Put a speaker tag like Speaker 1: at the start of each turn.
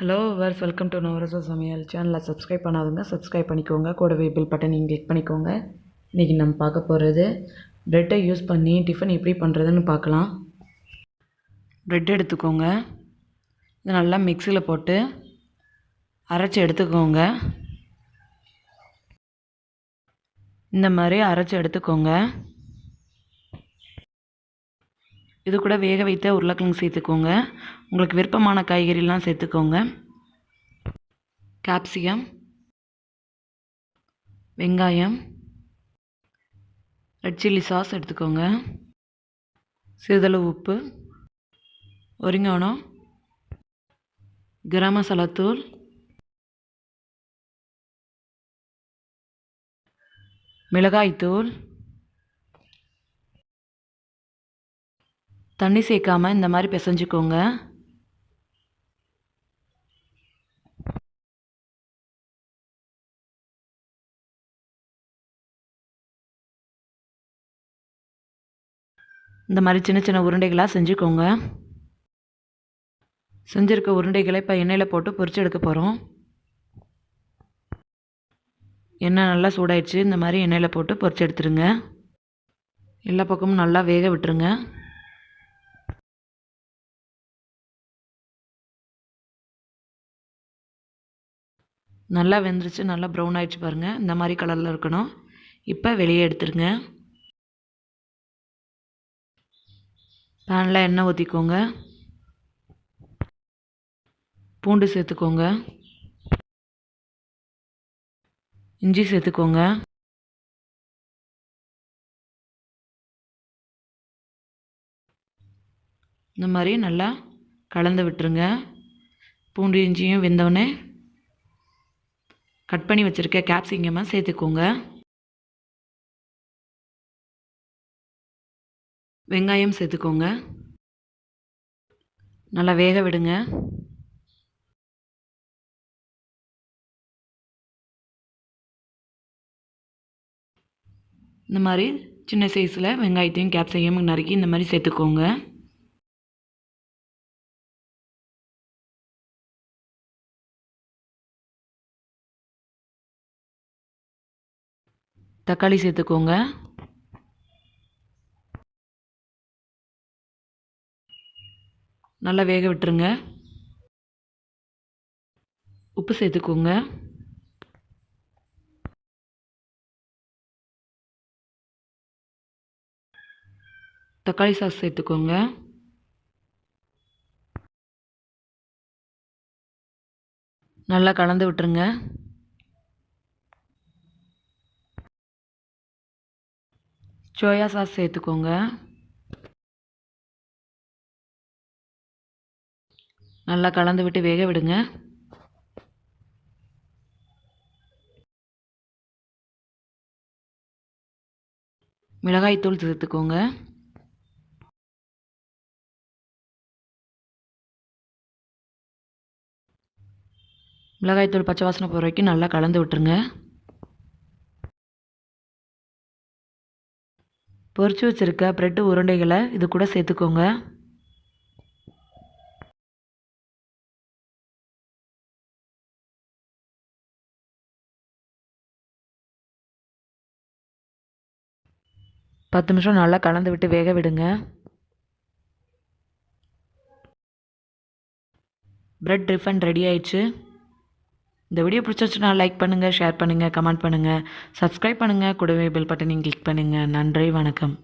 Speaker 1: Hello verse welcome to நவரச சமையல் சேனலை subscribe பண்ணாதுங்க subscribe பண்ணிக்கோங்க. கூடவே பில் நீங்கள் கிளிக் பண்ணிக்கோங்க. இன்றைக்கி நம்ம பார்க்க போகிறது ப்ரெட்டை யூஸ் பண்ணி டிஃபன் எப்படி பண்ணுறதுன்னு பார்க்கலாம். ப்ரெட் எடுத்துக்கோங்க. இது நல்லா மிக்சியில் போட்டு அரைச்சி எடுத்துக்கோங்க. இந்த மாதிரி அரைச்சி எடுத்துக்கோங்க. இது கூட வேக வைத்த உருளைக்கிழங்கு சேர்த்துக்கோங்க. உங்களுக்கு விருப்பமான காய்கறிலாம் சேர்த்துக்கோங்க. கேப்சிகம் வெங்காயம் ரெட் சில்லி சாஸ் எடுத்துக்கோங்க. சிறிதளவு உப்பு ஒரிங்கானம் கரம் மசாலா தூள் மிளகாய்த்தூள் தண்ணி சேர்க்காமல் இந்த மாதிரி பிசைஞ்சுக்கோங்க. இந்த மாதிரி சின்ன சின்ன உருண்டைகளாக செஞ்சுக்கோங்க. செஞ்சுருக்க உருண்டைகளை இப்போ எண்ணெயில் போட்டு பொரிச்சு எடுக்க போகிறோம் எண்ணெய் நல்லா சூடாயிடுச்சு. இந்த மாதிரி எண்ணெயில் போட்டு பொரிச்சு எடுத்துருங்க. எல்லா பக்கமும் நல்லா வேக விட்டுருங்க. நல்லா வெந்துருச்சு நல்லா ப்ரௌன் ஆகிடுச்சு பாருங்கள் இந்த மாதிரி கலரில் இருக்கணும். இப்போ வெளியே எடுத்துருங்க. பேனில் எண்ணெய் ஊற்றிக்கோங்க பூண்டு சேர்த்துக்கோங்க. இஞ்சி சேர்த்துக்கோங்க. இந்த மாதிரி நல்லா கலந்து விட்டுருங்க. பூண்டு இஞ்சியும் வெந்தவுடனே கட் பண்ணி வச்சுருக்க கேப்சிகமாக சேர்த்துக்கோங்க. வெங்காயம் சேர்த்துக்கோங்க. நல்லா வேக விடுங்க. இந்த மாதிரி சின்ன சைஸில் வெங்காயத்தையும் கேப்சிகம் நறுக்கி இந்த மாதிரி சேர்த்துக்கோங்க. தக்காளி சேர்த்துக்கோங்க. நல்லா வேக விட்டுருங்க. உப்பு சேர்த்துக்கோங்க. தக்காளி சாஸ் சேர்த்துக்கோங்க. நல்லா கலந்து விட்டுருங்க. சோயா சாஸ் சேர்த்துக்கோங்க. நல்லா கலந்து விட்டு வேக விடுங்க. மிளகாய்த்தூள் சேர்த்துக்கோங்க. மிளகாய்த்தூள் பச்சை வாசனை போகிற வரைக்கும் நல்லா கலந்து விட்டுருங்க. பொறிச்சு வச்சுருக்க ப்ரெட்டு உருண்டைகளை இது கூட சேர்த்துக்கோங்க. பத்து நிமிஷம் நல்லா கலந்து விட்டு வேக விடுங்க. ப்ரெட் ரிஃபண்ட் ரெடி ஆயிடுச்சு. இந்த வீடியோ பிடிச்சிருச்சுன்னா லைக் பண்ணுங்கள் ஷேர் பண்ணுங்கள் கமெண்ட் பண்ணுங்கள் சப்ஸ்கிரைப் பண்ணுங்கள் கூடவே பெல் பட்டனையும் கிளிக் பண்ணுங்கள் நன்றி வணக்கம்.